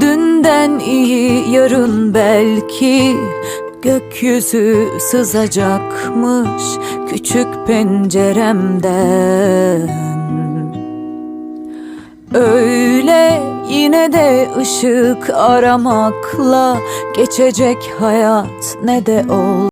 dünden iyi yarın belki Gökyüzü sızacakmış küçük penceremden. Öyle yine de ışık aramakla Geçecek hayat ne de ol